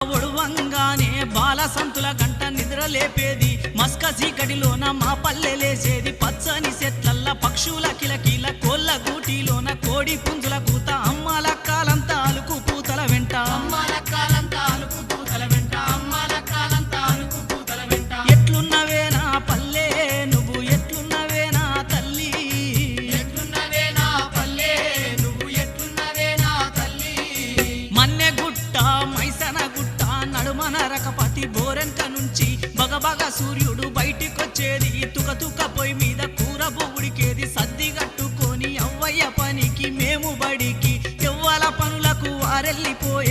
ఒడువంగానే బాలసంతుల గంట నిద్ర లేపేది. మస్క చీకటిలోన మా పల్లె లేసేది పచ్చని చెట్లల్ల పక్షుల కిలకిల కోళ్ళ గూటిలోన కోడి పుంజుల కూత అమ్మల కాలంతా అలుకు పూతల వెంట. అమ్మాల కాలంతా అలుకు పూతల వెంట. అమ్మాల కాలంతా అలుకు పూతల వెంట. ఎట్లున్నవేనా పల్లె? నువ్వు ఎట్లున్నవేనా తల్లి? ఎట్లున్నవేనా పల్లె? నువ్వు ఎట్లున్నవేనా తల్లి? మన్నె గుట్ట మైసన గుట్ట బోరెంక నుంచి బగబగ సూర్యుడు బయటికొచ్చేది. తుక తుక పొయ్యి మీద కూర బొగుడికేది సద్ది కట్టుకొని అవ్వయ్య పనికి మేము బడికి. ఎవ్వల పనులకు వారెళ్ళిపోయి